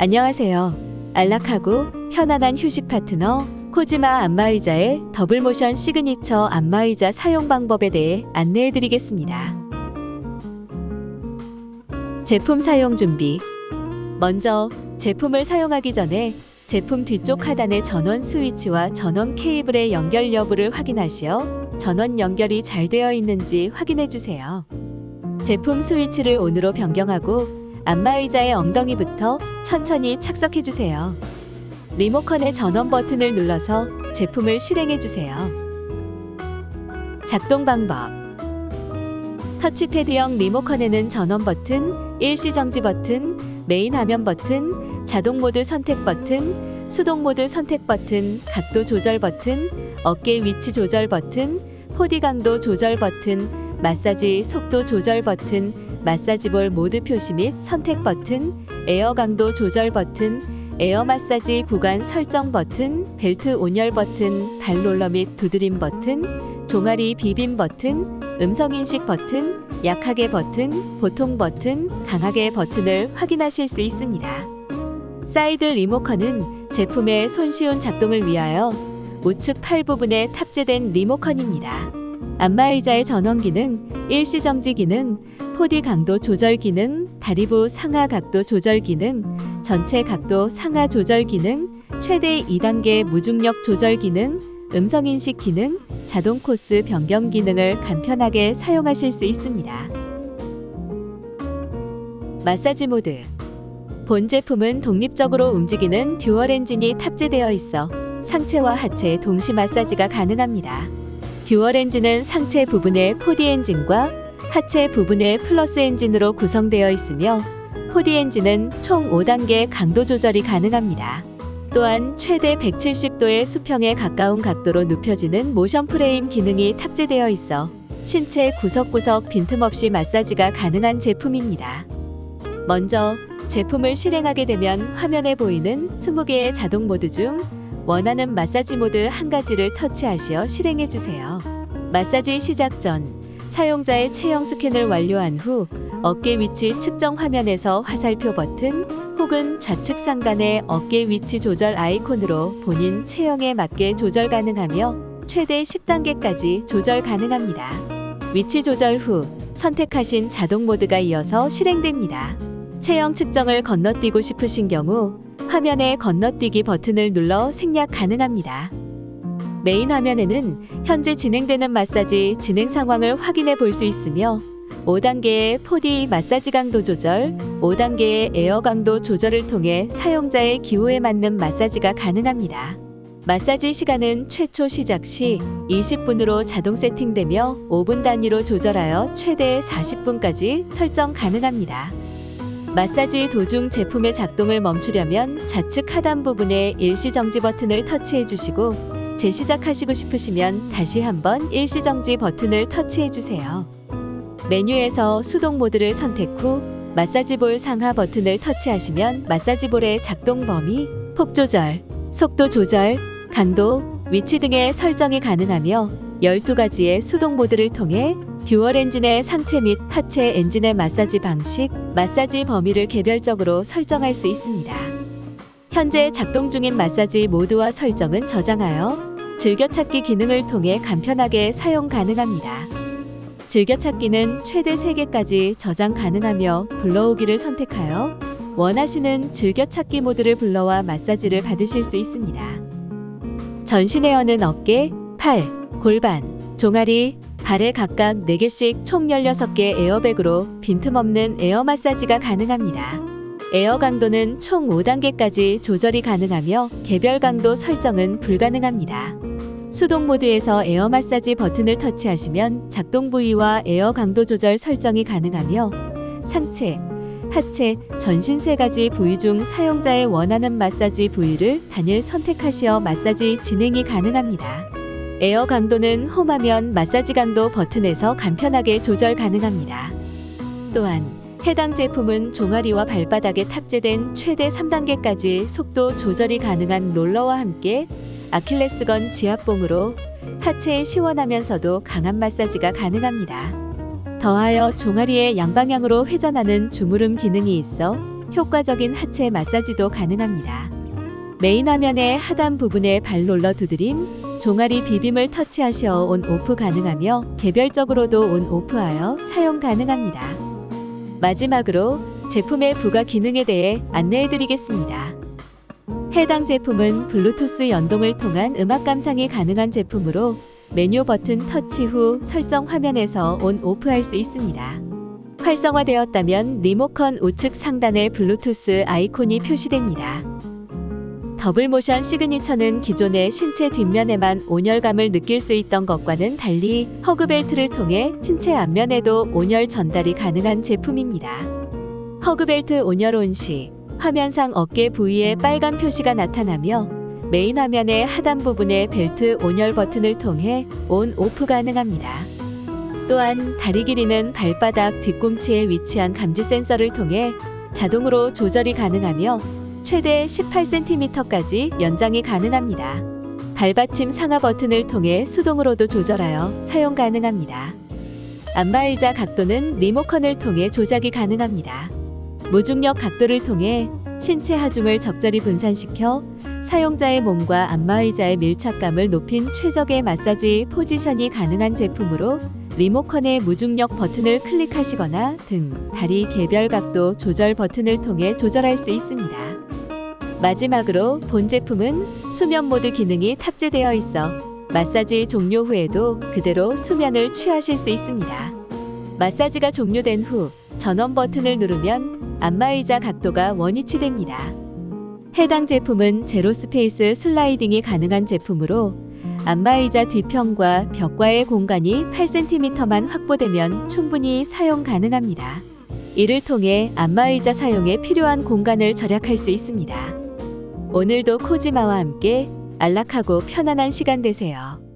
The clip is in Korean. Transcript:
안녕하세요. 안락하고 편안한 휴식 파트너 코지마 안마의자의 더블 모션 시그니처 안마의자 사용 방법에 대해 안내해 드리겠습니다. 제품 사용 준비. 먼저 제품을 사용하기 전에 제품 뒤쪽 하단의 전원 스위치와 전원 케이블의 연결 여부를 확인하시어 전원 연결이 잘 되어 있는지 확인해 주세요. 제품 스위치를 온으로 변경하고 안마의자의 엉덩이부터 천천히 착석해 주세요. 리모컨의 전원 버튼을 눌러서 제품을 실행해 주세요. 작동 방법 터치패드형 리모컨에는 전원 버튼, 일시 정지 버튼, 메인 화면 버튼, 자동 모드 선택 버튼, 수동 모드 선택 버튼, 각도 조절 버튼, 어깨 위치 조절 버튼, 포디 강도 조절 버튼, 마사지 속도 조절 버튼, 마사지 볼 모드 표시 및 선택 버튼, 에어 강도 조절 버튼, 에어 마사지 구간 설정 버튼, 벨트 온열 버튼, 발 롤러 및 두드림 버튼, 종아리 비빔 버튼, 음성 인식 버튼, 약하게 버튼, 보통 버튼, 강하게 버튼을 확인하실 수 있습니다. 사이드 리모컨은 제품의 손쉬운 작동을 위하여 우측 팔 부분에 탑재된 리모컨입니다. 안마의자의 전원 기능, 일시 정지 기능, 포디 강도 조절 기능, 다리부 상하 각도 조절 기능, 전체 각도 상하 조절 기능, 최대 2단계 무중력 조절 기능, 음성 인식 기능, 자동 코스 변경 기능을 간편하게 사용하실 수 있습니다. 마사지 모드 본 제품은 독립적으로 움직이는 듀얼 엔진이 탑재되어 있어 상체와 하체 동시 마사지가 가능합니다. 듀얼 엔진은 상체 부분의 포디 엔진과 하체 부분의 플러스 엔진으로 구성되어 있으며 포디 엔진은 총 5단계 강도 조절이 가능합니다. 또한 최대 170도의 수평에 가까운 각도로 눕혀지는 모션 프레임 기능이 탑재되어 있어 신체 구석구석 빈틈없이 마사지가 가능한 제품입니다. 먼저 제품을 실행하게 되면 화면에 보이는 20개의 자동 모드 중 원하는 마사지 모드 한 가지를 터치하시어 실행해 주세요. 마사지 시작 전 사용자의 체형 스캔을 완료한 후 어깨 위치 측정 화면에서 화살표 버튼 혹은 좌측 상단의 어깨 위치 조절 아이콘으로 본인 체형에 맞게 조절 가능하며 최대 10단계까지 조절 가능합니다. 위치 조절 후 선택하신 자동 모드가 이어서 실행됩니다. 체형 측정을 건너뛰고 싶으신 경우 화면의 건너뛰기 버튼을 눌러 생략 가능합니다. 메인 화면에는 현재 진행되는 마사지 진행 상황을 확인해 볼 수 있으며 5단계의 4D 마사지 강도 조절, 5단계의 에어 강도 조절을 통해 사용자의 기호에 맞는 마사지가 가능합니다. 마사지 시간은 최초 시작 시 20분으로 자동 세팅되며 5분 단위로 조절하여 최대 40분까지 설정 가능합니다. 마사지 도중 제품의 작동을 멈추려면 좌측 하단 부분에 일시 정지 버튼을 터치해 주시고 재시작하시고 싶으시면 다시 한번 일시 정지 버튼을 터치해 주세요. 메뉴에서 수동 모드를 선택 후 마사지 볼 상하 버튼을 터치하시면 마사지 볼의 작동 범위, 폭 조절, 속도 조절, 강도, 위치 등의 설정이 가능하며 12가지의 수동 모드를 통해 듀얼 엔진의 상체 및 하체 엔진의 마사지 방식, 마사지 범위를 개별적으로 설정할 수 있습니다. 현재 작동 중인 마사지 모드와 설정은 저장하여 즐겨찾기 기능을 통해 간편하게 사용 가능합니다. 즐겨찾기는 최대 3개까지 저장 가능하며 불러오기를 선택하여 원하시는 즐겨찾기 모드를 불러와 마사지를 받으실 수 있습니다. 전신 에어는 어깨, 팔, 골반, 종아리, 발에 각각 4개씩 총 16개 에어백으로 빈틈없는 에어 마사지가 가능합니다. 에어 강도는 총 5단계까지 조절이 가능하며 개별 강도 설정은 불가능합니다. 수동 모드에서 에어 마사지 버튼을 터치하시면 작동 부위와 에어 강도 조절 설정이 가능하며 상체, 하체, 전신 세 가지 부위 중 사용자의 원하는 마사지 부위를 단일 선택하시어 마사지 진행이 가능합니다. 에어 강도는 홈화면 마사지 강도 버튼에서 간편하게 조절 가능합니다. 또한 해당 제품은 종아리와 발바닥에 탑재된 최대 3단계까지 속도 조절이 가능한 롤러와 함께 아킬레스건 지압봉으로 하체에 시원하면서도 강한 마사지가 가능합니다. 더하여 종아리에 양방향으로 회전하는 주무름 기능이 있어 효과적인 하체 마사지도 가능합니다. 메인 화면의 하단 부분에 발롤러 두드림, 종아리 비빔을 터치하셔 온 오프 가능하며 개별적으로도 온 오프하여 사용 가능합니다. 마지막으로 제품의 부가 기능에 대해 안내해 드리겠습니다. 해당 제품은 블루투스 연동을 통한 음악 감상이 가능한 제품으로 메뉴 버튼 터치 후 설정 화면에서 온 오프 할 수 있습니다. 활성화되었다면 리모컨 우측 상단에 블루투스 아이콘이 표시됩니다. 더블 모션 시그니처는 기존의 신체 뒷면에만 온열감을 느낄 수 있던 것과는 달리 허그벨트를 통해 신체 앞면에도 온열 전달이 가능한 제품입니다. 허그벨트 온열 온시 화면상 어깨 부위에 빨간 표시가 나타나며 메인 화면의 하단 부분에 벨트 온열 버튼을 통해 온 오프 가능합니다. 또한 다리 길이는 발바닥 뒤꿈치에 위치한 감지 센서를 통해 자동으로 조절이 가능하며 최대 18cm까지 연장이 가능합니다. 발받침 상하 버튼을 통해 수동으로도 조절하여 사용 가능합니다. 안마의자 각도는 리모컨을 통해 조작이 가능합니다. 무중력 각도를 통해 신체 하중을 적절히 분산시켜 사용자의 몸과 안마의자의 밀착감을 높인 최적의 마사지 포지션이 가능한 제품으로 리모컨의 무중력 버튼을 클릭하시거나 등 다리 개별 각도 조절 버튼을 통해 조절할 수 있습니다. 마지막으로 본 제품은 수면 모드 기능이 탑재되어 있어 마사지 종료 후에도 그대로 수면을 취하실 수 있습니다. 마사지가 종료된 후 전원 버튼을 누르면 안마의자 각도가 원위치됩니다. 해당 제품은 제로 스페이스 슬라이딩이 가능한 제품으로 안마의자 뒤편과 벽과의 공간이 8cm만 확보되면 충분히 사용 가능합니다. 이를 통해 안마의자 사용에 필요한 공간을 절약할 수 있습니다. 오늘도 코지마와 함께 안락하고 편안한 시간 되세요.